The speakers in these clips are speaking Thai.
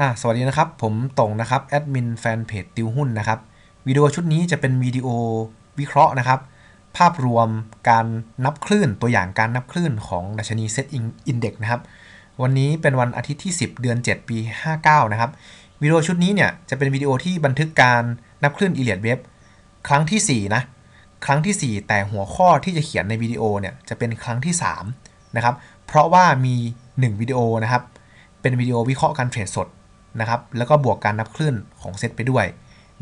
อ่าสวัสดีนะครับ ผมตงนะครับแอดมินแฟนเพจติวหุ้นนะครับวิดีโอชุดนี้จะเป็นวิดีโอวิเคราะห์นะครับ ภาพรวมการนับคลื่นตัวอย่างการนับคลื่นของดัชนีเซ็ตอินเด็กนะครับ วันนี้เป็นวันอาทิตย์ที่ 10 เดือน 7 ปี 59 นะครับวิดีโอชุดนี้เนี่ยจะเป็นวิดีโอที่บันทึกการนับคลื่นอีเลียดเว็บครั้งที่4นะครั้งที่ 4 แต่หัวข้อที่จะเขียนในวิดีโอเนี่ยจะเป็นครั้งที่3นะครับเพราะว่ามี 1 วิดีโอนะครับเป็นวิดีโอวิเคราะห์การเทรดสด นะครับแล้วก็บวกการนับคลื่นของเซตไปด้วย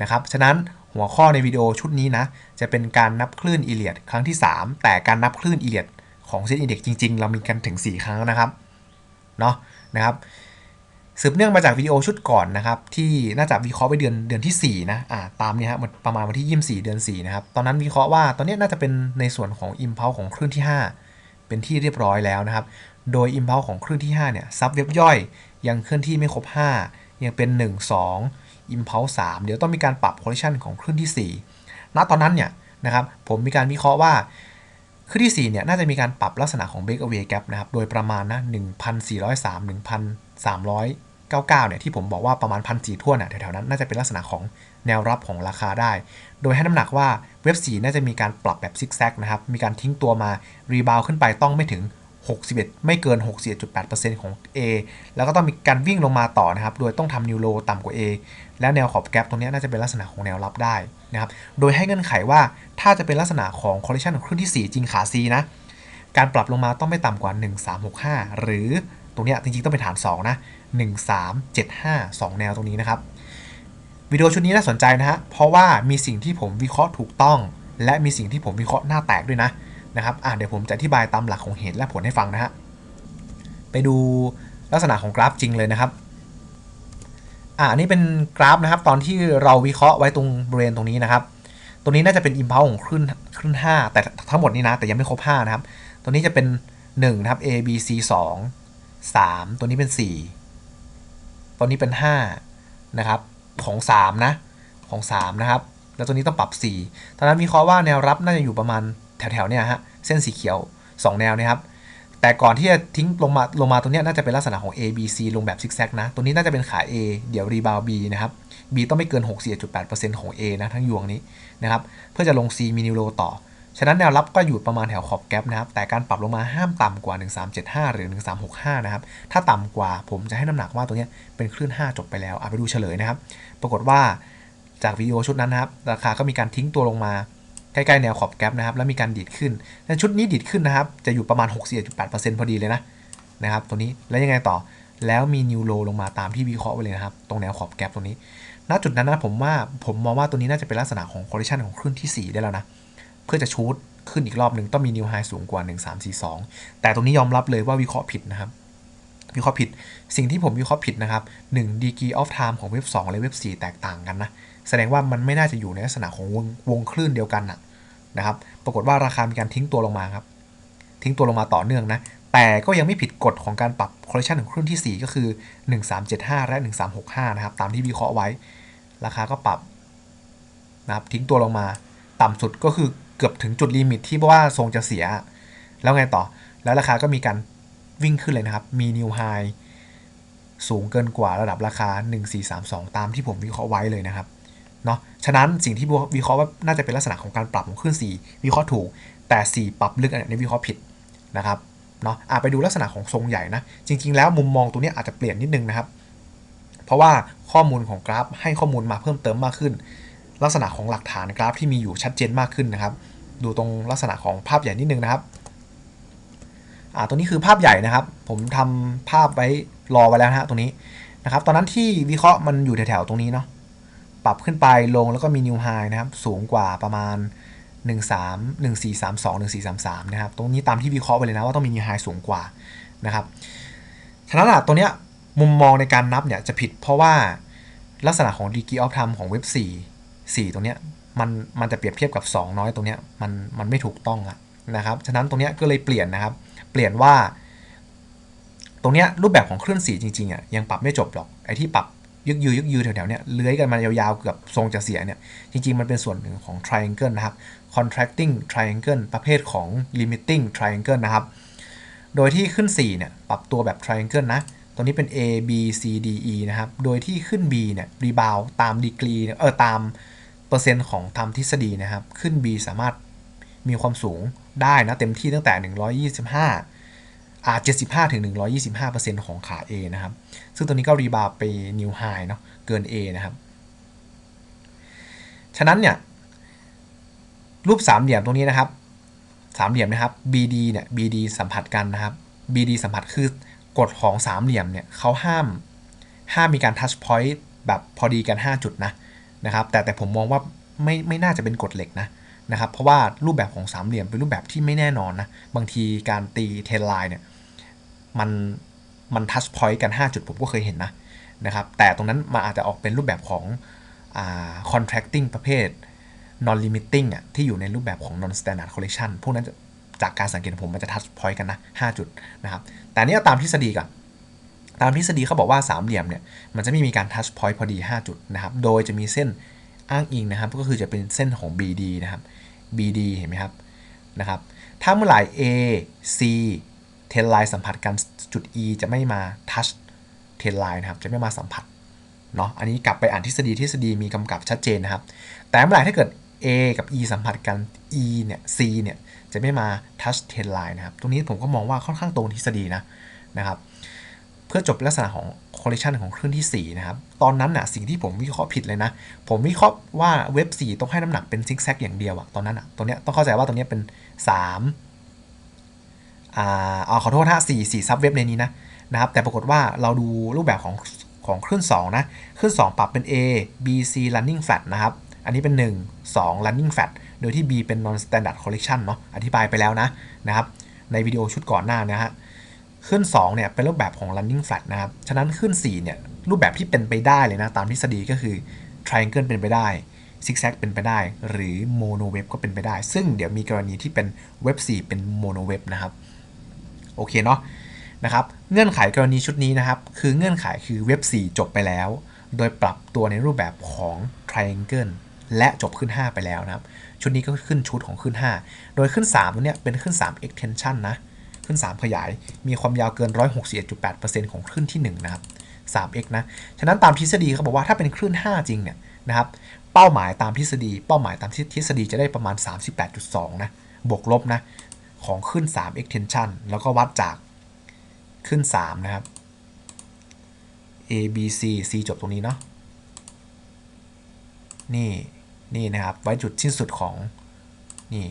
นะครับฉะนั้นหัวข้อในวิดีโอชุดนี้นะจะเป็นการนับคลื่นอีเลียดครั้งที่ 3 แต่การนับคลื่นอีเลียดของเซตอินเด็กจริง ๆ เรามีกันถึง 4 ครั้งนะครับเนาะนะครับสืบเนื่องมาจากวิดีโอชุดก่อนนะครับที่น่าจะวิเคราะห์ไว้เดือนเดือนที่4นะอ่าตามเนี่ยฮะประมาณวันที่ 24 เดือน4นะครับตอนนั้นวิเคราะห์ว่าตอนนี้น่าจะเป็นในส่วนของอิมเพลของคลื่นที่ 5 เป็นที่เรียบร้อยแล้วนะครับโดยอิมเพลของคลื่นที่5เนี่ยซับเว็บย่อย ยังเคลื่อนที่ไม่ครบ 5 ยังเป็น 1 2อิมเพล3เดี๋ยวต้องมีการปรับ correction ของคลื่นที่ 4 ณตอนนั้นเนี่ยนะครับผมมีการวิเคราะห์ว่าคลื่นที่ 4 เนี่ยน่าจะมีการปรับลักษณะของ breakaway gap นะครับโดยประมาณนะ1,403 1,399เนี่ยที่ผมบอกว่าประมาณ1,400ทั่วน่ะแถวๆนั้นน่าจะเป็นลักษณะของแนวรับของราคาได้ โดยให้น้ำหนักว่าเว็บ 4 น่าจะมีการปรับแบบซิกแซกนะครับ มีการทิ้งตัวมารีบาวขึ้นไปต้องไม่ถึง 61 ไม่เกิน 61.8%ของ A แล้วก็ต้องมีการวิ่งลงมาต่อนะครับ โดยต้องทำนิวโลต่ำกว่า A และแนวขอบแกรตรงนี้น่าจะเป็นลักษณะของแนวรับได้นะครับ โดยให้เงื่อนไขว่าถ้าจะเป็นลักษณะของ correction ของคลื่นที่ 4 จริงขา C นะ การปรับลงมาต้องไม่ต่ำกว่า 1365 หรือตรงนี้จริงๆต้องเป็นฐาน 2 นะ 1375 2 แนวตรงนี้นะครับ วิดีโอชุดนี้น่าสนใจนะฮะ เพราะว่ามีสิ่งที่ผมวิเคราะห์ถูกต้อง และมีสิ่งที่ผมวิเคราะห์หน้าแตกด้วยนะ นะครับอะเดี๋ยวผมจะอธิบายตามหลักของเหตุและผลให้ฟังนะฮะ ไปดูลักษณะของกราฟจริงเลยนะครับอ่านี่เป็นกราฟนะครับ ตอนที่เราวิเคราะห์ไว้ตรงบริเวณตรงนี้นะครับตรงนี้น่าจะเป็นอิมพาวของคลื่นคลื่น 5 แต่ทั้งหมดนี้นะ แต่ยังไม่ครบ 5 นะครับ ตัวนี้จะเป็น 1 นะครับ A B C 2 3 ตัวนี้เป็น 4 ตัวนี้เป็น 5 นะครับ ของ 3 นะ ของ 3 นะครับ แล้วตัวนี้ต้องปรับ 4ตอนนั้นวิเคราะห์ว่าแนวรับน่าจะอยู่ประมาณ แถวๆเนี่ยฮะเส้นสีเขียว 2 แนวนะครับแต่ก่อนที่จะทิ้งลงมาลงมาตรงนี้น่าจะเป็นลักษณะของ A B C ลงแบบซิกแซกนะ ตัวนี้น่าจะเป็นขา A เดี๋ยวรีบาว B นะครับ B ต้องไม่เกิน 64.8%ของ A นะทั้งยวงนี้นะครับ เพื่อจะลง C มีนิโรต่อ ฉะนั้นแนวรับก็อยู่ประมาณแถวขอบแกลบนะครับ แต่การปรับลงมาห้ามต่ำกว่า 1375 หรือ 1365 นะครับ ถ้าต่ำกว่าผมจะให้น้ำหนักว่าตัวนี้เป็นคลื่น 5 จบไปแล้วเอาไปดูเฉลยนะครับ ปรากฏว่าจากวิดีโอชุดนั้นนะครับ ราคาก็มีการทิ้งตัวลงมา ใกล้ๆแนวขอบแกลบนะครับแล้วมีการดีดขึ้นในชุดนี้ดีดขึ้นนะครับ จะอยู่ประมาณ 61.8%พอดีเลยนะนะครับตัวนี้แล้วยังไงต่อแล้วมีนิวโลลงมาตามที่วิเคราะห์ไว้เลยนะครับ ตรงแนวขอบแกลบตรงนี้ ณจุดนั้นนะผมว่าผมมองว่าตัวนี้น่าจะเป็นลักษณะของ correction ของคลื่นที่ 4 ได้แล้วนะ เพื่อจะชูดขึ้นอีกรอบหนึ่งต้องมีนิวไฮสูงกว่า 1342 แต่ตรงนี้ยอมรับเลยว่าวิเคราะห์ผิดนะครับ วิเคราะห์ผิด สิ่งที่ผมวิเคราะห์ผิดนะครับ1 degree of time ของเว็บ2และเว็บ4 แตกต่างกันนะ แสดงว่ามันไม่น่าจะอยู่ในลักษณะของวงวงคลื่นเดียวกันนะนะครับ ปรากฏว่าราคามีการทิ้งตัวลงมาครับ ทิ้งตัวลงมาต่อเนื่องนะ แต่ก็ยังไม่ผิดกฎของการปรับ correction ของคลื่นที่ 4 ก็คือ 1375 และ 1365 นะครับ ตามที่วิเคราะห์ไว้ ราคาก็ปรับนะครับทิ้งตัวลงมาต่ำสุดก็คือเกือบถึงจุดลิมิตที่ว่าทรงจะเสีย แล้วไงต่อ แล้วราคาก็มีการวิ่งขึ้นเลยนะครับ มีนิวไฮสูงเกินกว่าระดับราคา 1432 ตามที่ผมวิเคราะห์ไว้เลยนะครับ เนาะฉะนั้นสิ่งที่วิเคราะห์ว่าน่าจะเป็นลักษณะของการปรับของคลื่น4 วิเคราะห์ถูก แต่ 4 ปรับลึกอันนี้วิเคราะห์ผิดนะครับเนาะอะไปดูลักษณะของทรงใหญ่นะจริง ๆ แล้วมุมมองตัวนี้อาจจะเปลี่ยนนิดนึงนะครับ เพราะว่าข้อมูลของกราฟให้ข้อมูลมาเพิ่มเติมมากขึ้น ลักษณะของหลักฐานกราฟที่มีอยู่ชัดเจนมากขึ้นนะครับ ดูตรงลักษณะของภาพใหญ่นิดนึงนะครับอ่าตัวนี้คือภาพใหญ่นะครับ ผมทำภาพไว้รอไว้แล้วนะฮะตรงนี้นะครับ ตอนนั้นที่วิเคราะห์มันอยู่แถวๆตรงนี้เนาะ ปรับขึ้นไปลงแล้วก็มีนิวไฮนะครับ สูงกว่าประมาณ 1 3 1 4 3 2 1 4 3 3 นะครับ ตรงนี้ตามที่วิเคราะห์ไปเลยนะว่าต้องมีนิวไฮสูงกว่านะครับฉะนั้นอะตัวเนี้ยมุมมองในการนับเนี่ยจะผิดเพราะว่าลักษณะของ degree of time ของเว็บ4 4 ตรงเนี้ยมันมันจะเปรียบเทียบกับ 2 น้อยตรงเนี้ยมันมันไม่ถูกต้องอะนะครับฉะนั้นตรงเนี้ยก็เลยเปลี่ยนนะครับ เปลี่ยนว่า ตรงเนี้ยรูปแบบของคลื่นสีจริงๆอะยังปรับไม่จบหรอกไอ้ที่ปรับ ยึกยือยึกยือแถวๆเนี้ยเลื้อยกันมายาวๆ เกือบทรงจะเสียเนี่ย จริงๆ มันเป็นส่วนหนึ่งของ triangle นะครับ contracting triangle ประเภทของ limiting triangle นะครับ โดยที่ขึ้น 4 เนี่ย ปรับตัวแบบ triangle นะ ตัวนี้เป็น A B C D E นะครับ โดยที่ขึ้น B เนี่ยรีบาวตามดีกรีเออตามเปอร์เซ็นต์ของตามทฤษฎีนะครับ ขึ้น B สามารถมีความสูงได้นะ เต็มที่ตั้งแต่ 125 อ่า75ถึง125%ของขา A นะครับ ซึ่งตัวนี้ก็รีบาวไปนิวไฮเนาะเกิน A นะครับ ฉะนั้นเนี่ย รูปสามเหลี่ยมตรงนี้นะครับสามเหลี่ยมนะครับ BD เนี่ย BD สัมผัสกันนะครับ BD สัมผัสคือกฎของสามเหลี่ยมเนี่ยเขาห้ามห้ามมีการทัชพอยต์แบบพอดีกัน 5 จุดนะนะครับ แต่แต่ผมมองว่าไม่ไม่น่าจะเป็นกฎเหล็กนะนะครับ เพราะว่ารูปแบบของสามเหลี่ยมเป็นรูปแบบที่ไม่แน่นอนนะ บางทีการตีเทนไลน์เนี่ย มันมันทัชพอยต์กัน 5 จุดผมก็เคยเห็นนะนะครับแต่ตรงนั้นมันอาจจะออกเป็นรูปแบบของอ่า contracting ประเภท non limiting อะที่อยู่ในรูปแบบของ non standard collection พวกนั้นจจากการสังเกตผมมันจะ touch point กันนะ 5 จุดนะครับแต่นนี่เอาตามทฤษฎีก่อนตามทฤษฎีเขาบอกว่าสามเหลี่ยมเนี่ยมันจะไม่มีการ touch point พอดี 5 จุดนะครับโดยจะมีเส้นอ้างอิงนะครับก็คือจะเป็นเส้นของ BD นะครับ BD เห็นไหมครับนะครับถ้าเมื่อไหร่ A C เทนไลน์สัมผัสกันจุด E จะไม่มา touch เทนไลน์นะครับ จะไม่มาสัมผัสเนาะอันนี้กลับไปอ่านทฤษฎีทฤษฎีมีกำกับชัดเจนนะครับ แต่เมื่อไหร่ถ้าเกิด A กับ E สัมผัสกัน E เนี่ย C เนี่ยจะไม่มา touch trend line นะครับ ตรงนี้ผมก็มองว่าค่อนข้างตรงทฤษฎีนะนะครับเพื่อจบลักษณะของ correlation ของคลื่นที่ 4 นะครับ ตอนนั้นน่ะสิ่งที่ผมวิเคราะห์ผิดเลยนะ ผมวิเคราะห์ว่าเว็บ 4 ต้องให้น้ำหนักเป็นซิกแซกอย่างเดียวอะตอนนั้นอะตรงเนี้ยต้องเข้าใจว่าตรงเนี้ยเป็น 3 อ่าเอาขอโทษฮะ4 4ซับเว็บในนี้นะนะครับแต่ปรากฏว่าเราดูรูปแบบของของคลื่น2นะคลื่น 2 ปรับเป็น A B C running flat นะครับ อันนี้เป็น 1 2 running flat โดยที่ B เป็น non standard collection เนาะอธิบายไปแล้วนะนะครับในวิดีโอชุดก่อนหน้านะฮะขึ้น2เนี่ยเป็นรูปแบบของ running flat นะครับ ฉะนั้นขึ้น4เนี่ยรูปแบบที่เป็นไปได้เลยนะตามทฤษฎีก็คือ triangle เป็นไปได้ zigzag เป็นไปได้ หรือ mono web ก็เป็นไปได้ ซึ่งเดี๋ยวมีกรณีที่เป็นเว็บ4เป็น mono web นะครับ โอเคเนาะนะครับเงื่อนไขกรณีชุดนี้นะครับ คือเงื่อนไขคือเว็บ 4 จบไปแล้ว โดยปรับตัวในรูปแบบของ triangle และจบขึ้น 5 ไปแล้วนะครับ ชุดนี้ก็ขึ้นชุดของขึ้น 5 โดยขึ้น 3 ตัวเนี้ยเป็นขึ้น 3 extension นะ ขึ้น 3 ขยาย มีความยาวเกิน 161.8%ของคลื่นที่ 1 นะครับ 3x นะ ฉะนั้นตามทฤษฎีเขาบอกว่าถ้าเป็นคลื่น 5 จริงเนี่ยนะครับ เป้าหมายตามทฤษฎี เป้าหมายตามทฤษฎีจะได้ประมาณ 38.2 นะ บวกลบนะ ของขึ้น 3 extension แล้วก็วัดจากขึ้น 3 นะครับ A B C C จบตรงนี้เนาะนี่นี่นะครับ ไว้จุดสิ้นสุดของนี่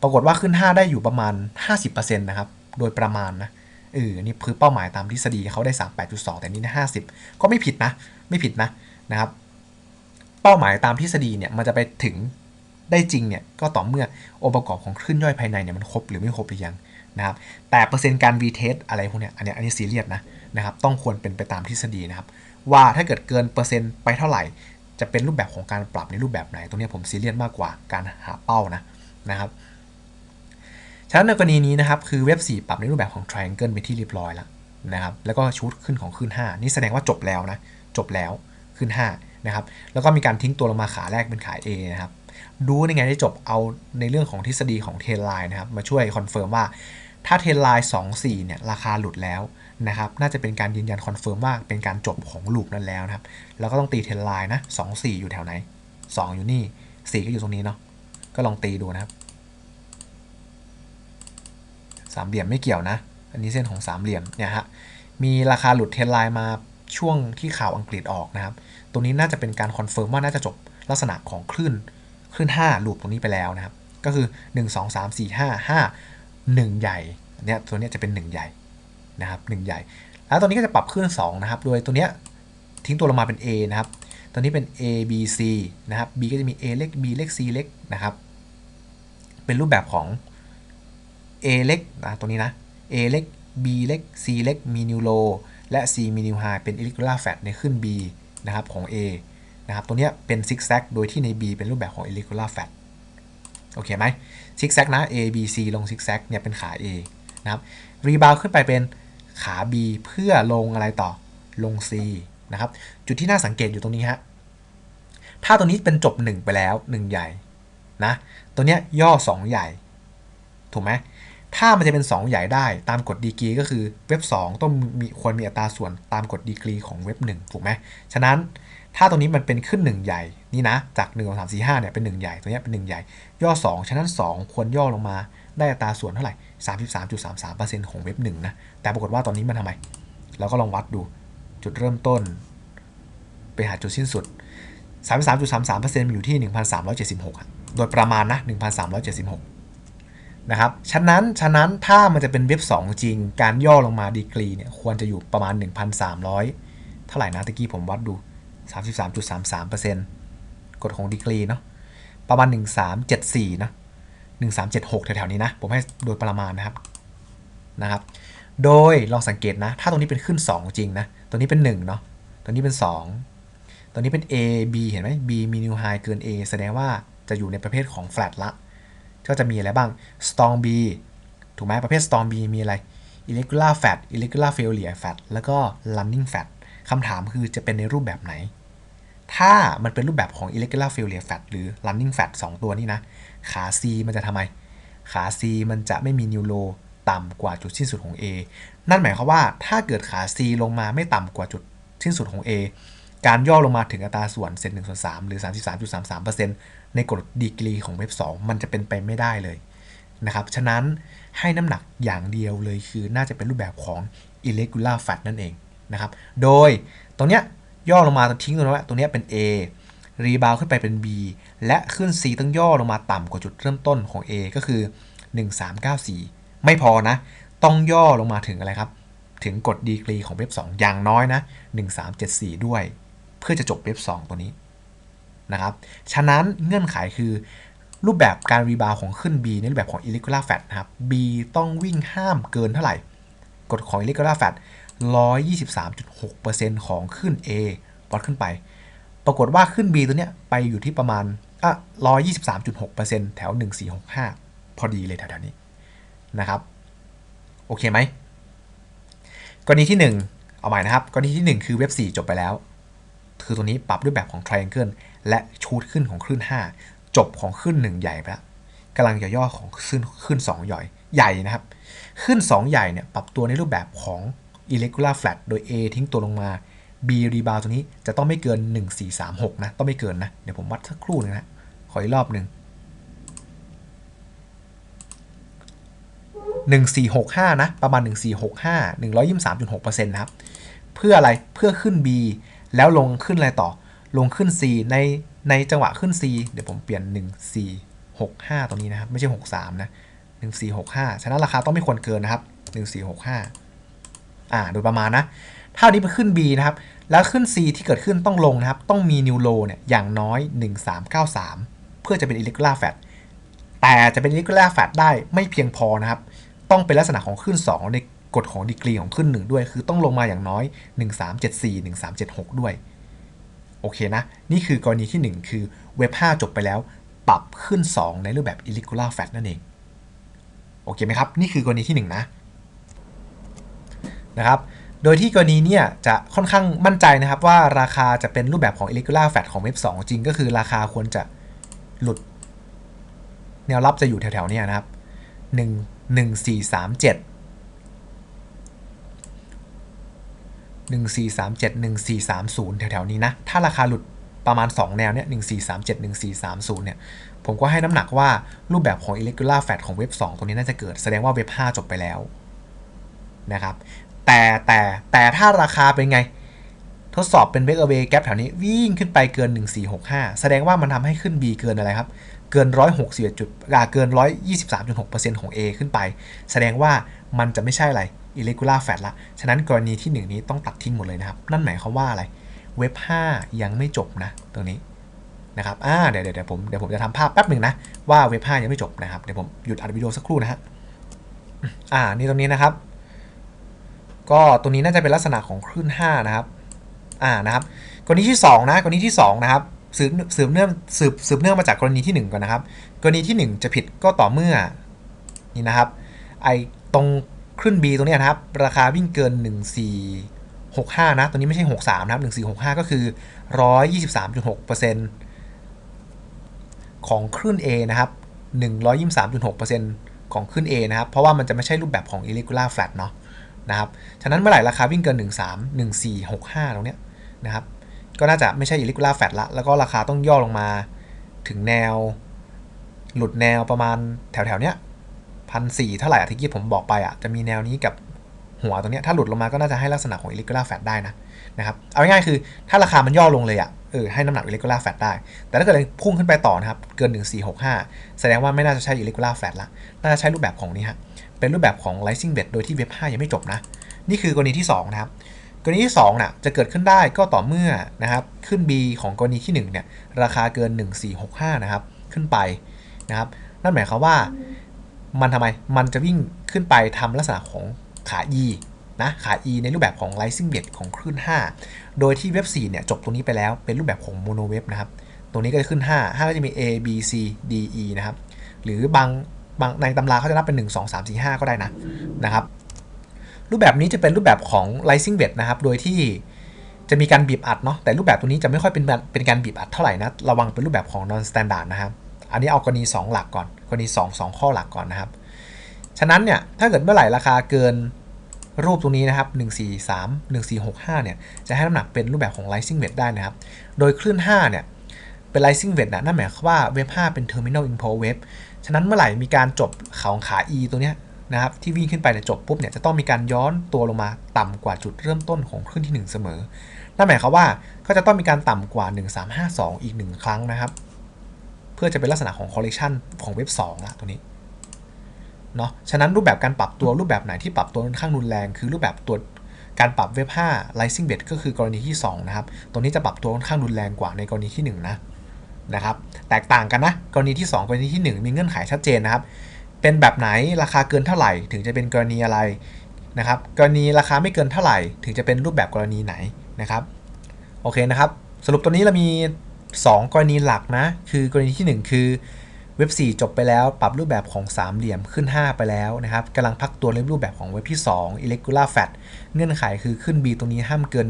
ปรากฏว่าขึ้น 5 ได้อยู่ประมาณ 50%นะครับ โดยประมาณนะเออนี่คือเป้าหมายตามทฤษฎีเขาได้ 38.2 แต่นี่นะ50 ก็ไม่ผิดนะ ไม่ผิดนะนะครับ เป้าหมายตามทฤษฎีเนี่ยมันจะไปถึง ได้จริงเนี่ยก็ต่อเมื่อองค์ประกอบของคลื่นย่อยภายในเนี่ยมันครบหรือไม่ครบหรือยังนะครับแต่เปอร์เซ็นต์การ retest อะไรพวกเนี้ยอันนี้อันนี้ซีเรียสนะนะครับต้องควรเป็นไปตามทฤษฎีนะครับ ว่าถ้าเกิดเกินเปอร์เซ็นต์ไปเท่าไหร่ จะเป็นรูปแบบของการปรับในรูปแบบไหน ตรงนี้ผมซีเรียสมากกว่าการหาเป้านะนะครับฉะนั้นในกรณีนี้นะครับคือเว็บ 4 ปรับในรูปแบบของ triangle ไปที่เรียบร้อยแล้วนะครับแล้วก็ชุดขึ้นของขึ้น 5 นี่แสดงว่าจบแล้วนะจบแล้วขึ้น 5 นะครับ แล้วก็มีการทิ้งตัวลงมาขาแรกเป็นขา A นะครับ ดูในไงได้จบเอาในเรื่องของทฤษฎีของเทนไลน์นะครับมาช่วยคอนเฟิร์มว่าถ้าเทนไลน์24เนี่ยราคาหลุดแล้วนะครับน่าจะเป็นการยืนยันคอนเฟิร์มว่าเป็นการจบของลูปนั้นแล้วนะครับแล้วก็ต้องตีเทนไลน์นะ24 อยู่แถวไหน 2 อยู่นี่ 4 ก็อยู่ตรงนี้เนาะก็ลองตีดูนะครับสามเหลี่ยมไม่เกี่ยวนะ อันนี้เส้นของสามเหลี่ยมเนี่ยฮะมีราคาหลุดเทนไลน์มาช่วงที่ข่าวอังกฤษออกนะครับตรงนี้น่าจะเป็นการคอนเฟิร์มว่าน่าจะจบลักษณะของคลื่น คลื่น5ลูปตรงนี้ไปแล้วนะครับ ก็คือ 1 2 3 4 5 5 1 ใหญ่เนี่ยตัวเนี้ยจะเป็น 1 ใหญ่นะครับ1ใหญ่ แล้วตัวนี้ก็จะปรับคลื่น2 นะครับ โดยตัวเนี้ยทิ้งตัวลงมาเป็น A นะครับ ตัวนี้เป็น A B C นะครับ B ก็จะมี A เล็ก B เล็ก C เล็กนะครับ เป็นรูปแบบของ A เล็กนะตรงนี้นะ A เล็ก B เล็ก C เล็กมีนิวโลและ C มีนิวไฮเป็น irregular fat ในขึ้น B นะครับของ A นะครับตัวเนี้ยเป็นซิกแซกโดยที่ใน B เป็นรูปแบบของ irregular fat โอเคไหมซิกแซกนะ A B C ลงซิกแซกเนี่ยเป็นขา A นะครับรีบาวขึ้นไปเป็นขา B เพื่อลงอะไรต่อลง C นะครับจุดที่น่าสังเกตอยู่ตรงนี้ฮะถ้าตัวนี้เป็นจบ 1 ไปแล้ว 1 ใหญ่นะตัวเนี้ยย่อ 2 ใหญ่ ถูกไหมถ้ามันจะเป็น 2 ใหญ่ได้ตามกฎดีกรีก็คือเว็บ 2 ต้องมีควรมีอัตราส่วนตามกฎดีกรีของเว็บ 1 ถูกไหมฉะนั้น ถ้าตรงนี้มันเป็นขึ้น 1 ใหญ่นี่นะ จาก1 2 3 4 5เนี่ยเป็น 1 ใหญ่ ตัวนี้เป็น 1 ใหญ่ ย่อ 2 ฉะนั้น 2 ควรย่อลงมาได้อัตราส่วนเท่าไหร่ 33.33%ของเว็บ1นะ แต่ปรากฏว่าตอนนี้มันทำไม เราก็ลองวัดดูจุดเริ่มต้น ไปหาจุดสิ้นสุด 33.33%มันอยู่ที่ 1,376 โดยประมาณนะ 1,376 นะครับ ฉะนั้น ฉะนั้นถ้ามันจะเป็นเว็บ 2 จริง การย่อลงมาดีกรีเนี่ยควรจะอยู่ประมาณ 1,300 เท่าไหร่นะตะกี้ผมวัดดู 33.33%กฎของดีกรีเนาะประมาณ 1374นะ1376 แถวๆนี้นะ ผมให้โดยประมาณนะครับนะครับ โดยลองสังเกตนะ ถ้าตรงนี้เป็นขึ้น 2 จริงนะ ตัวนี้เป็น 1 เนาะตัวนี้เป็น 2 ตัวนี้เป็น A B เห็นไหม B มี new high เกิน A แสดงว่าจะอยู่ในประเภทของ flat ละ ก็จะมีอะไรบ้าง strong B ถูกไหมประเภท strong B มีอะไร irregular fat irregular failure fat แล้วก็ running fat คำถามคือจะเป็นในรูปแบบไหน ถ้ามันเป็นรูปแบบของ irregular failure fat หรือ running fat 2 ตัวนี้นะ ขา C มันจะทำไม ขา C มันจะไม่มี new low ต่ำกว่าจุดสิ้นสุดของ A นั่นหมายความว่าถ้าเกิดขา C ลงมาไม่ต่ำกว่าจุดสิ้นสุดของ A การย่อลงมาถึงอัตราส่วนเศษหนึ่งส่วนสามหรือ 33.33%ในกฎดีกรีของเว็บ 2 มันจะเป็นไปไม่ได้เลยนะครับ ฉะนั้นให้น้ำหนักอย่างเดียวเลยคือน่าจะเป็นรูปแบบของ irregular fat นั่นเองนะครับ โดยตรงเนี้ย ย่อลงมาทิ้งตรงนี้ไว้ตรงเนี้เป็น A รีบาวขึ้นไปเป็น B และขึ้น C ต้องย่อลงมาต่ำกว่าจุดเริ่มต้นของ A ก็คือ 1394 ไม่พอนะ ต้องย่อลงมาถึงอะไรครับ ถึงกฎดีกรีของเว็บ2 อย่างน้อยนะ 1374 ด้วย เพื่อจะจบเว็บ2 ตัวนี้นะครับ ฉะนั้นเงื่อนไขคือรูปแบบการรีบาวของขึ้น B ในรูปแบบของ irregular fat นะครับ B ต้องวิ่งห้ามเกินเท่าไหร่ กฎของ irregular fat 123.6%ของขึ้น A วัดขึ้นไป ปรากฏว่าขึ้น B ตัวเนี้ยไปอยู่ที่ประมาณอะ123.6%แถว 1465 พอดีเลยแถวๆนี้นะครับโอเคไหมกรณีที่ 1 เอาใหม่นะครับกรณีที่ 1 คือเว็บ 4 จบไปแล้ว คือตัวนี้ปรับรูปแบบของ triangle และชูดขึ้นของคลื่น 5 จบของคลื่น 1 ใหญ่ไปแล้วกำลังจะย่อของคลื่นคลื่น2ใหญ่ใหญ่นะครับขึ้น2 ใหญ่เนี่ยปรับตัวในรูปแบบของ irregular flat โดย A ทิ้งตัวลงมา B rebound ตัวนี้จะต้องไม่เกิน 1436 นะ ต้องไม่เกินนะ เดี๋ยวผมวัดสักครู่หนึงนะ ขออีกรอบหนึ่ง1465 นะ ประมาณ 1465 123.6%นะครับ เพื่ออะไร เพื่อขึ้น B แล้วลงขึ้นอะไรต่อ ลงขึ้น C ใน ในจังหวะขึ้น C เดี๋ยวผมเปลี่ยน 1465 ตรงนี้นะครับ ไม่ใช่ 63 นะ 1465 ฉะนั้นราคาต้องไม่ควรเกินนะครับ 1465 อ่าโดยประมาณนะถ้าวันนี้ไปขึ้น B นะครับ แล้วขึ้น C ที่เกิดขึ้นต้องลงนะครับ ต้องมี new low เนี่ยอย่างน้อย 1393 เพื่อจะเป็น irregular fat แต่จะเป็น irregular fat ได้ไม่เพียงพอนะครับ ต้องเป็นลักษณะของขึ้น 2 ในกฎของดีกรีของขึ้น 1 ด้วย คือต้องลงมาอย่างน้อย 1374 1376 ด้วย โอเคนะ นี่คือกรณีที่ 1 คือเว็บ 5 จบไปแล้ว ปรับขึ้น 2 ในรูปแบบ irregular fat นั่นเอง โอเคไหมครับ นี่คือกรณีที่ 1 นะ นะครับ โดยที่กรณีเนี่ยจะค่อนข้างมั่นใจนะครับว่าราคาจะเป็นรูปแบบของ irregular fat ของเว็บ2จริงก็คือราคาควรจะหลุด แนวรับจะอยู่แถวๆเนี้นะครับ 1 1 4 3 7 1437 1430 แถวๆนี้นะ ถ้าราคาหลุดประมาณ 2 แนวเนี้ย1437 1430 เนี่ย ผมก็ให้น้ำหนักว่ารูปแบบของ irregular fat ของเว็บ 2 ตัวนี้น่าจะเกิด แสดงว่าเว็บ 5 จบไปแล้วนะครับ แต่แต่แต่ถ้าราคาเป็นไง ทดสอบเป็น break away gap แถวนี้วิ่งขึ้นไปเกิน 1465 แสดงว่ามันทำให้ขึ้น B เกินอะไรครับ เกิน 161จุดอ่าเกิน 123.6%ของ A ขึ้นไป แสดงว่ามันจะไม่ใช่อะไร irregular fat ละ ฉะนั้นกรณีที่ 1 นี้ต้องตัดทิ้งหมดเลยนะครับ นั่นหมายความว่าอะไร เว็บ 5 ยังไม่จบนะตรงนี้นะครับอ่าเดี๋ยวเดี๋ยวผมเดี๋ยวผมจะทำภาพแป๊บหนึ่งนะว่าเว็บ 5 ยังไม่จบนะครับ เดี๋ยวผมหยุดอัดวิดีโอสักครู่นะฮะ อ่า นี่ตรงนี้นะครับ ก็ตรงนี้น่าจะเป็นลักษณะของคลื่น 5 นะครับ อ่า นะครับ กรณีที่ 2 นะ กรณีที่ 2 นะครับ สืบสืบเนื่องสืบสืบเนื่องมาจากกรณีที่ 1 ก่อนนะครับ กรณีที่ 1 จะผิดก็ต่อเมื่อ นี่นะครับ ไอตรงคลื่น B ตรงนี้นะครับ ราคาวิ่งเกิน 1465 นะ ตัวนี้ไม่ใช่ 63 นะครับ 1465 ก็คือ 123.6%ของคลื่น A นะครับ 123.6%ของขึ้น A นะครับ เพราะว่ามันจะไม่ใช่รูปแบบของ irregular flat เนาะ นะครับฉะนั้นเมื่อไหร่ราคาวิ่งเกิน 13 1465 ตรงเนี้ยนะครับก็น่าจะไม่ใช่ irregular flat ละแล้วก็ราคาต้องย่อลงมาถึงแนว หลุดแนวประมาณแถวๆเนี้ยพันสี่เท่าไหร่ที่กี้ผมบอกไปอะจะมีแนวนี้กับหัวตรงเนี้ยถ้าหลุดลงมาก็น่าจะให้ลักษณะของ irregular flat ได้นะนะครับเอาง่ายๆคือถ้าราคามันย่อลงเลยอะเออให้น้ำหนัก irregular flat ได้ แต่ถ้าเกิดพุ่งขึ้นไปต่อนะครับ เกิน 1465 แสดงว่าไม่น่าจะใช่ irregular flat ละน่าจะใช้รูปแบบของนี้ฮะ เป็นรูปแบบของ rising bed โดยที่เว็บ 5 ยังไม่จบนะ นี่คือกรณีที่ 2 นะครับ กรณีที่2น่ะจะเกิดขึ้นได้ก็ต่อเมื่อนะครับขึ้น B ของกรณีที่ 1 เนี่ย ราคาเกิน 1465 นะครับ ขึ้นไปนะครับ นั่นหมายความว่ามันทำไม มันจะวิ่งขึ้นไปทำลักษณะของขา E นะขา E ในรูปแบบของ rising bed ของคลื่น 5 โดยที่เว็บ 4 เนี่ยจบตรงนี้ไปแล้วเป็นรูปแบบของ mono web นะครับ ตรงนี้ก็จะขึ้น 5 5 ก็จะมี A B C D E นะครับ หรือบาง บางในตำราเขาจะนับเป็น 1 2 3 4 5 ก็ได้นะนะครับ รูปแบบนี้จะเป็นรูปแบบของ rising bed นะครับ โดยที่จะมีการบีบอัดเนาะแต่รูปแบบตัวนี้จะไม่ค่อยเป็นเป็นการบีบอัดเท่าไหร่นะระวังเป็นรูปแบบของ non standard นะครับ อันนี้เอากรณี 2 หลักก่อนกรณี 2 2 ข้อหลักก่อนนะครับฉะนั้นเนี่ยถ้าเกิดเมื่อไหร่ราคาเกินรูปตรงนี้นะครับ 143 1465 เนี่ย จะให้น้ำหนักเป็นรูปแบบของ rising bed ได้นะครับ โดยคลื่น 5 เนี่ย เป็น rising bed นะนั่นหมายความว่าเว็บ5เป็น terminal impulse wave ฉะนั้นเมื่อไหร่มีการจบของขา E ตัวเนี้ยนะครับที่วิ่งขึ้นไปเนี่ยจบปุ๊บเนี่ยจะต้องมีการย้อนตัวลงมาต่ำกว่าจุดเริ่มต้นของคลื่นที่ 1 เสมอ นั่นหมายความว่าก็จะต้องมีการต่ำกว่า 1352 อีก 1 ครั้งนะครับ เพื่อจะเป็นลักษณะของ correction ของเว็บ2ละตัวนี้เนาะฉะนั้นรูปแบบการปรับตัวรูปแบบไหนที่ปรับตัวค่อนข้างรุนแรง คือรูปแบบตัวการปรับเว็บ5 rising bed ก็คือกรณีที่ 2 นะครับ ตัวนี้จะปรับตัวค่อนข้างรุนแรงกว่าในกรณีที่ 1 นะ นะครับ แตกต่างกันนะ กรณีที่ 2 กรณีที่ 1 มีเงื่อนไขชัดเจนนะครับ เป็นแบบไหนราคาเกินเท่าไหร่ ถึงจะเป็นกรณีอะไรนะครับ กรณีราคาไม่เกินเท่าไหร่ ถึงจะเป็นรูปแบบกรณีไหนนะครับ โอเคนะครับ สรุปตัวนี้เรามี 2 กรณีหลักนะ คือกรณีที่ 1 คือเว็บ 4 จบไปแล้ว ปรับรูปแบบของสามเหลี่ยมขึ้น 5 ไปแล้วนะครับกำลังพักตัวในรูปแบบของเว็บที่ 2 irregular flat เงื่อนไขคือขึ้น B ตรงนี้ห้ามเกิน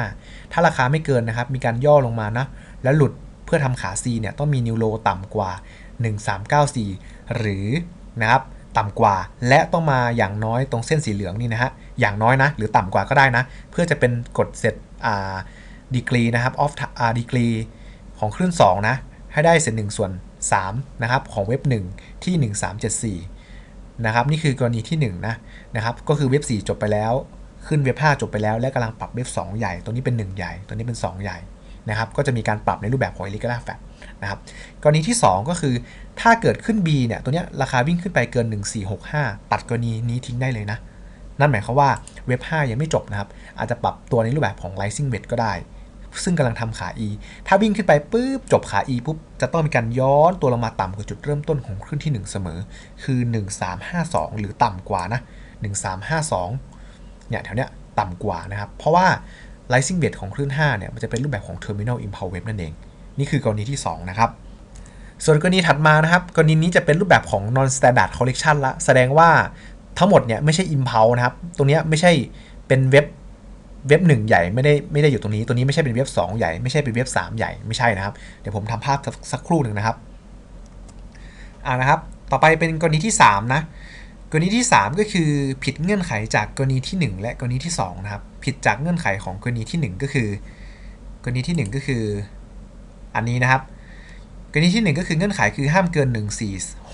1465 ถ้าราคาไม่เกินนะครับ มีการย่อลงมานะ แล้วหลุด พื่อทำขา C เนี่ยต้องมีนิวโลต่ำกว่า 1394 หรือนะครับต่ำกว่าและต้องมาอย่างน้อยตรงเส้นสีเหลืองนี่นะฮะอย่างน้อยนะ หรือต่ำกว่าก็ได้นะ เพื่อจะเป็นกฎเสร็จอ่าดีกรีนะครับ off อ่าดีกรีของคลื่น2นะให้ได้เศษ1ส่วน3นะครับของเว็บ 1 ที่ 1374นะครับนี่คือกรณีที่1นะนะครับก็คือเว็บ 4 จบไปแล้ว ขึ้นเว็บ 5 จบไปแล้ว และกำลังปรับเว็บ 2 ใหญ่ ตัวนี้เป็น 1 ใหญ่ ตัวนี้เป็น 2 ใหญ่ นะครับก็จะมีการปรับในรูปแบบของ irregular flat นะครับกรณีที่ 2 ก็คือถ้าเกิดขึ้น B เนี่ยตัวเนี้ยราคาวิ่งขึ้นไปเกิน 1465 ตัดกรณีนี้ทิ้งได้เลยนะ นั่นหมายความว่าเว็บ 5 ยังไม่จบนะครับ อาจจะปรับตัวในรูปแบบของ rising bed ก็ได้ ซึ่งกำลังทำขา E ถ้าวิ่งขึ้นไปปุ๊บจบขา E ปุ๊บจะต้องมีการย้อนตัวลงมาต่ำกว่าจุดเริ่มต้นของคลื่นที่ 1 เสมอ คือ 1352 หรือต่ำกว่านะ 1352เนี่ยแถวเนี้ยต่ำกว่านะครับ เพราะว่า rising bed ของคลื่น 5 เนี่ย มันจะเป็นรูปแบบของ terminal impulse wave นั่นเอง นี่คือกรณีที่ 2 นะครับ ส่วนกรณีถัดมานะครับ กรณีนี้จะเป็นรูปแบบของ non standard collection ละ แสดงว่าทั้งหมดเนี่ยไม่ใช่ impulse นะครับ ตรงนี้ไม่ใช่เป็นเว็บเว็บ1ใหญ่ไม่ได้ไม่ได้อยู่ตรงนี้ ตัวนี้ไม่ใช่เป็นเว็บ2 ใหญ่ ไม่ใช่เป็นเว็บ3 ใหญ่ ไม่ใช่นะครับ เดี๋ยวผมทำภาพสักสักครู่หนึ่งนะครับ อ่านะครับ ต่อไปเป็นกรณีที่ 3 นะ กรณีที่ 3 ก็คือผิดเงื่อนไขจากกรณีที่ 1 และกรณีที่2นะครับผิดจากเงื่อนไขของกรณีที่ 1 ก็คือ กรณีที่ 1 ก็คือ อันนี้นะครับ กรณีที่ 1 ก็คือเงื่อนไขคือห้ามเกิน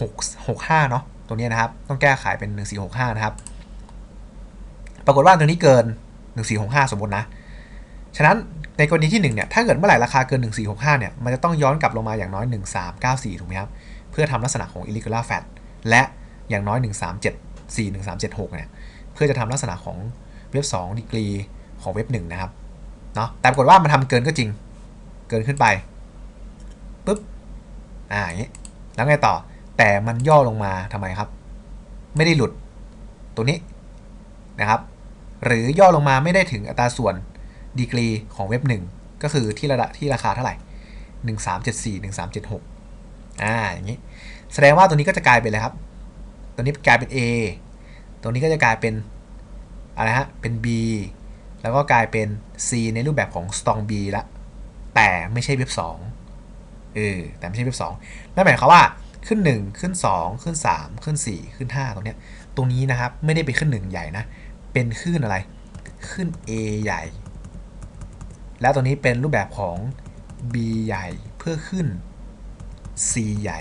14665เนาะตรงนี้นะครับ ต้องแก้ไขเป็น 1465 นะครับ ปรากฏว่าตัวนี้เกิน 1465 สมมตินะ ฉะนั้นในกรณีที่1เนี่ยถ้าเกิดเมื่อไหร่ราคาเกิน 1465เนี่ยมันจะต้องย้อนกลับลงมาอย่างน้อย 1394 ถูกไหมครับเพื่อทำลักษณะของ irregular flat และ อย่างน้อย 1374 1376เนี่ยเพื่อจะทำลักษณะของเว็บ2ดีกรีของเว็บ1นะครับเนาะแต่ปรากฏว่ามันทำเกินก็จริง เกินขึ้นไปปุ๊บอ่าอย่างนี้แล้วไงต่อแต่มันย่อลงมาทำไมครับ ไม่ได้หลุดตัวนี้นะครับ หรือย่อลงมาไม่ได้ถึงอัตราส่วนดีกรีของเว็บ 1 ก็คือที่ระดับที่ราคาเท่าไหร่ 1374 1376อ่าอย่างนี้ แสดงว่าตัวนี้ก็จะกลายเป็นอะไรครับ ตัวนี้กลายเป็น A ตัวนี้ก็จะกลายเป็นอะไรฮะ เป็น B แล้วก็กลายเป็น C ในรูปแบบของ strong B ละ แต่ไม่ใช่เว็บ2เออ แต่ไม่ใช่เว็บ2นั่นหมายความว่าขึ้น 1 ขึ้น 2 ขึ้น 3 ขึ้น 4 ขึ้น 5 ตรงเนี้ย ตรงนี้นะครับ ไม่ได้เป็นขึ้น 1 ใหญ่นะ เป็นขึ้นอะไร ขึ้น A ใหญ่ แล้วตรงนี้เป็นรูปแบบของ B ใหญ่เพื่อขึ้น C ใหญ่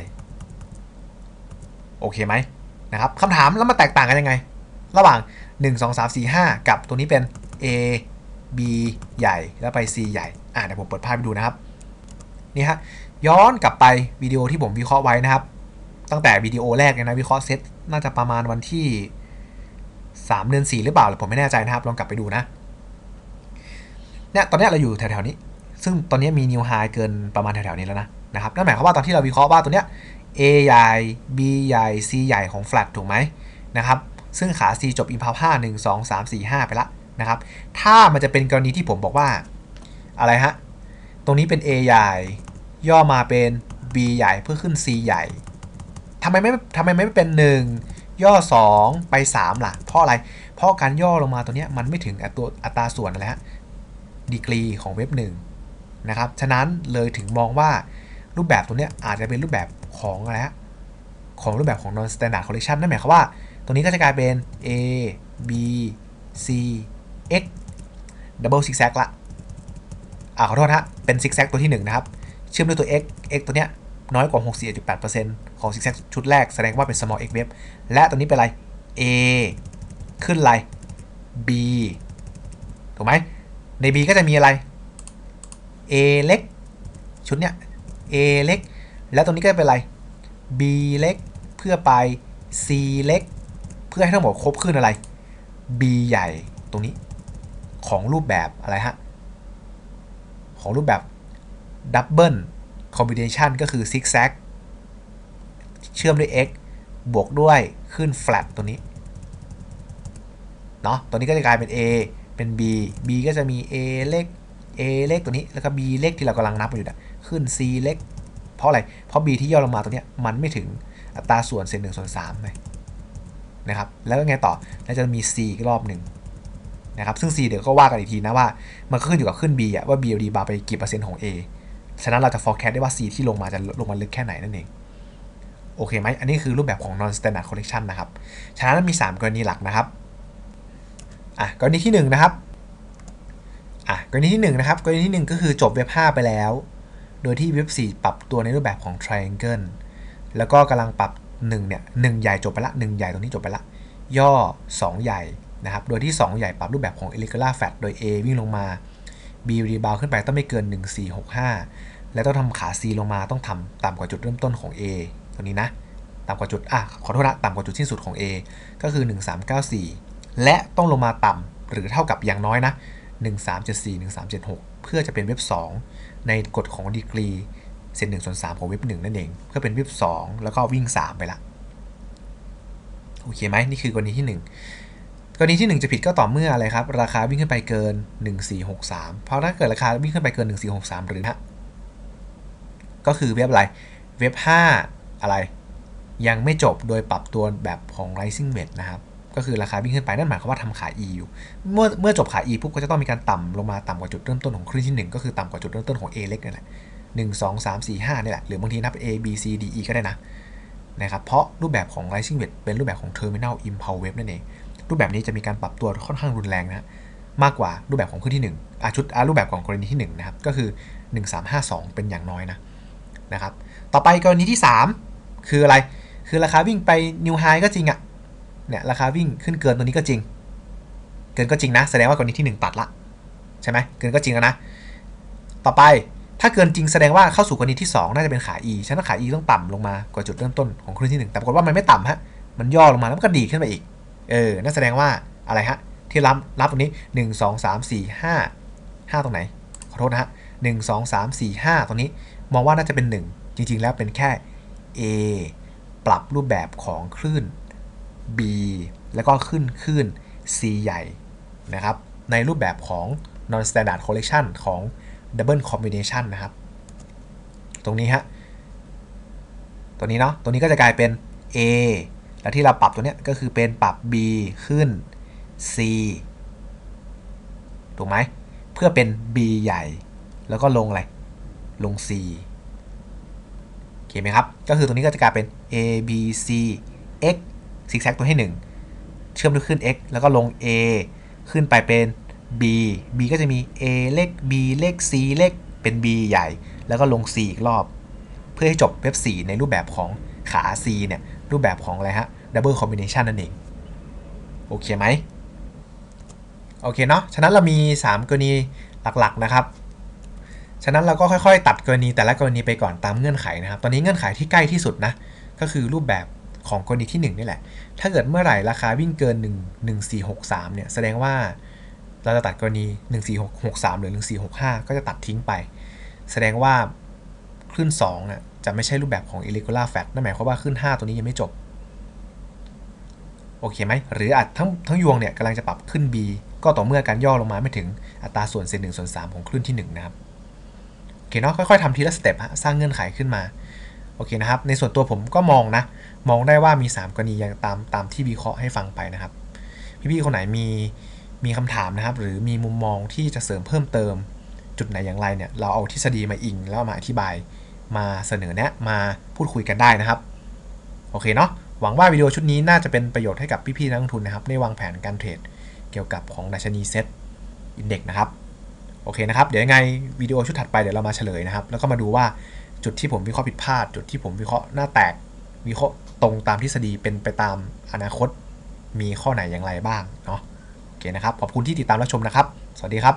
โอเคไหม นะครับคำถามแล้วมาแตกต่างกันยังไง ระหว่าง 1 2 3 4 5 กับตัวนี้เป็น A B ใหญ่แล้วไป C ใหญ่ อะเดี๋ยวผมเปิดภาพไปดูนะครับ นี่ฮะ ย้อนกลับไปวิดีโอที่ผมวิเคราะห์ไว้นะครับ ตั้งแต่วิดีโอแรกเลยนะ วิเคราะห์เซตน่าจะประมาณวันที่ 3 เดือน 4 หรือเปล่าหรือผมไม่แน่ใจนะครับ ลองกลับไปดูนะ เนี่ยตอนนี้เราอยู่แถวๆนี้ ซึ่งตอนนี้มีนิวไฮเกินประมาณแถวๆนี้แล้วนะนะครับ นั่นหมายความว่าตอนที่เราวิเคราะห์ว่าตัวเนี้ย A ใหญ่ B ใหญ่ C ใหญ่ของ flat ถูกไหมนะครับ ซึ่งขา C จบ impulse 5 1 2 3 4 5 ไปละนะครับ ถ้ามันจะเป็นกรณีที่ผมบอกว่า อะไรฮะ ตรงนี้เป็น A ใหญ่ ย่อมาเป็น B ใหญ่เพื่อขึ้น C ใหญ่ทำไมไม่ทำไมไม่เป็น 1 ย่อ 2 ไป 3 ล่ะ เพราะอะไร เพราะการย่อลงมาตัวเนี้ยมันไม่ถึงอัตราอัตราส่วนอะไรฮะดีกรีของเว็บ1นะครับ ฉะนั้นเลยถึงมองว่ารูปแบบตัวเนี้ยอาจจะเป็นรูปแบบ ของอะไรฮะของรูปแบบของ non standard collection นั่นหมายความว่าตัวนี้ก็จะกลายเป็น A B C X double zigzag ละอ่าขอโทษฮะ เป็น zigzag ตัวที่ 1 นะครับ เชื่อมด้วยตัว x x ตัวเนี้ยน้อยกว่า 64.8%ของ zigzag ชุดแรกแสดงว่าเป็น small x wave และตัวนี้เป็นอะไร a ขึ้นอะไร b ถูกไหมใน b ก็จะมีอะไร a เล็ก ชุดเนี้ย a เล็ก แล้วตรงนี้ก็จะเป็นอะไร b เล็กเพื่อไป c เล็กเพื่อให้ทั้งหมดครบขึ้นอะไร b ใหญ่ตรงนี้ของรูปแบบอะไรฮะ ของรูปแบบ Double Combination ก็คือ Zigzag เชื่อมด้วย x บวกด้วยขึ้น flat ตัวนี้ เนาะตัวนี้ก็จะกลายเป็น a เป็น b b ก็จะมี a เล็ก a เล็กตัวนี้ แล้วก็ b เล็กที่เรากำลังนับอยู่นะขึ้น c เล็ก ราะอะไร เพราะ b ที่ย่อลงมาตัวเนี้ยมันไม่ถึงอัตราส่วนเศษหนึ่งส่วนสามเลยนะครับ แล้วไงต่อ แล้วจะมี c อีกรอบหนึ่งนะครับซึ่ง C เดี๋ยวก็ว่ากันอีกทีนะว่ามันก็ขึ้นอยู่กับขึ้น B อะว่า B ดีบาร์ไปกี่เปอร์เซ็นต์ของ A ฉะนั้นเราจะ forecast ได้ว่า C ที่ลงมาจะลงมาลึกแค่ไหนนั่นเองโอเคไหมอันนี้คือรูปแบบของ non standard collection นะครับ ฉะนั้นมี 3 กรณีหลักนะครับอะกรณีที่ 1 นะครับอะกรณีที่ 1 นะครับ กรณีที่ 1 ก็คือจบเว็บ 5 ไปแล้ว โดยที่เว็บ4ปรับตัวในรูปแบบของ triangle แล้วก็กำลังปรับ1เนี่ย1ใหญ่จบไปละ1ใหญ่ตรงนี้จบไปละ ย่อ 2 ใหญ่นะครับ โดยที่ 2 ใหญ่ปรับรูปแบบของ irregular flat โดย A วิ่งลงมา B rebound ขึ้นไปต้องไม่เกิน 1465 และต้องทำขา C ลงมาต้องทำต่ำกว่าจุดเริ่มต้นของ A ตัวนี้นะต่ำกว่าจุดอะขอโทษนะต่ำกว่าจุดสิ้นสุดของ A ก็คือ 1394 และต้องลงมาต่ำหรือเท่ากับอย่างน้อยนะ 1374 1376 เพื่อจะเป็นเว็บ 2 ในกฎของดีกรีเศษ1ส่วน3ของเว็บ1นั่นเองเพื่อเป็นเว็บ2แล้วก็วิ่ง3ไปละโอเคไหมนี่คือกรณีที่1กรณีที่ 1 จะผิดก็ต่อเมื่ออะไรครับ ราคาวิ่งขึ้นไปเกิน 1463 เพราะถ้าเกิดราคาวิ่งขึ้นไปเกิน 1463 หรือนะก็คือเว็บอะไร เว็บ 5 อะไร ยังไม่จบโดยปรับตัวแบบของ rising wedge นะครับ ก็คือราคาวิ่งขึ้นไปนั่นหมายความว่าทำขา E อยู่ เมื่อเมื่อจบขา E ปุ๊บก็จะต้องมีการต่ำลงมาต่ำกว่าจุดเริ่มต้นของคลื่นที่ 1 ก็คือต่ำกว่าจุดเริ่มต้นของ A เล็กนี่แหละ1 2 3 4 5นี่แหละ หรือบางทีนับ A B C D E ก็ได้นะนะครับเพราะรูปแบบของ rising wedge เป็นรูปแบบของ terminal impulse wave นั่นเอง รูปแบบนี้จะมีการปรับตัวค่อนข้างรุนแรงนะมากกว่ารูปแบบของคลื่นที่1อะชุดอะรูปแบบของกรณีที่1นะครับก็คือ 1352 เป็นอย่างน้อยนะนะครับต่อไปกรณีที่ 3 คืออะไร คือราคาวิ่งไป new high ก็จริงอะ เนี่ยราคาวิ่งขึ้นเกินตัวนี้ก็จริง เกินก็จริงนะ แสดงว่ากรณีที่ 1 ตัดละใช่ไหมเกินก็จริงแล้วนะ ต่อไปถ้าเกินจริงแสดงว่าเข้าสู่กรณีที่ 2 น่าจะเป็นขา E ฉะนั้นขา E ต้องต่ำลงมากว่าจุดเริ่มต้นของคลื่นที่ 1 แต่ปรากฏว่ามันไม่ต่ำฮะ มันย่อลงมาแล้วมันก็ดีขึ้นไปอีก เออ นั่นแสดงว่าอะไรฮะ ที่รับรับตรงนี้ 1 2 3 4 5 5 ตรงไหน ขอโทษนะฮะ1 2 3 4 5 ตรงนี้ มองว่าน่าจะเป็น 1 จริง ๆ แล้วเป็นแค่ A ปรับรูปแบบของคลื่น B แล้วก็ขึ้นคลื่น C ใหญ่นะครับ ในรูปแบบของ non standard collection ของ double combination นะครับ ตรงนี้ฮะ ตัวนี้เนาะ ตัวนี้ก็จะกลายเป็น A แล้วที่เราปรับตัวเนี้ยก็คือเป็นปรับ b ขึ้น c ถูกไหม เพื่อเป็น b ใหญ่ แล้วก็ลงอะไร ลง c โอเคโอเคไหมครับ ก็คือตรงนี้ก็จะกลายเป็น a b c x ซิกแซกตัวให้ 1 เชื่อมด้วยขึ้น x แล้วก็ลง a ขึ้นไปเป็น b b ก็จะมี a เลข b เลข c เลขเป็น b ใหญ่ แล้วก็ลง c อีกรอบ เพื่อให้จบเว็บ 4 ในรูปแบบของขา c เนี่ย รูปแบบของอะไรฮะ double combination นั่นเอง โอเคไหม โอเคเนาะ ฉะนั้นเรามี 3 กรณีหลักๆนะครับฉะนั้นเราก็ค่อยๆ ตัดกรณีแต่ละกรณีไปก่อนตามเงื่อนไขนะครับ ตอนนี้เงื่อนไขที่ใกล้ที่สุดนะ ก็คือรูปแบบ ของกรณีที่1นี่แหละ ถ้าเกิดเมื่อไหร่ราคาวิ่งเกิน 1 1463เนี่ยแสดงว่าเราจะตัดกรณี 14663 หรือ 1465 ก็จะตัดทิ้งไป แสดงว่าคลื่น2อะจะไม่ใช่รูปแบบของ irregular flat นั่นหมายความว่าคลื่น 5 ตัวนี้ยังไม่จบ โอเคไหม หรืออาจทั้งทั้งยวงเนี่ยกำลังจะปรับขึ้น B ก็ต่อเมื่อการย่อลงมาไม่ถึงอัตราส่วนเศษหนึ่งส่วนสามของคลื่นที่ 1 นะครับ โอเคเนาะค่อยๆทำทีละสเต็ปฮะสร้างเงื่อนไขขึ้นมา โอเคนะครับ ในส่วนตัวผมก็มองนะ มองได้ว่ามี 3 กรณีอย่างตามตามที่วิเคราะห์ให้ฟังไปนะครับ พี่ๆคนไหนมีมีคำถามนะครับ หรือมีมุมมองที่จะเสริมเพิ่มเติม จุดไหนอย่างไรเนี่ย เราเอาทฤษฎีมาอิงแล้วมาอธิบาย มาเสนอแนะมาพูดคุยกันได้นะครับ โอเคเนาะหวังว่าวิดีโอชุดนี้น่าจะเป็นประโยชน์ให้กับพี่ๆนักลงทุนนะครับได้วางแผนการเทรดเกี่ยวกับของดัชนีเซ็ตอินเด็กนะครับโอเคนะครับ เดี๋ยวยังไงวิดีโอชุดถัดไปเดี๋ยวเรามาเฉลยนะครับ แล้วก็มาดูว่า จุดที่ผมวิเคราะห์ผิดพลาด จุดที่ผมวิเคราะห์หน้าแตก วิเคราะห์ตรงตามทฤษฎีเป็นไปตามอนาคต มีข้อไหนอย่างไรบ้างเนาะโอเคนะครับ ขอบคุณที่ติดตามรับชมนะครับ สวัสดีครับ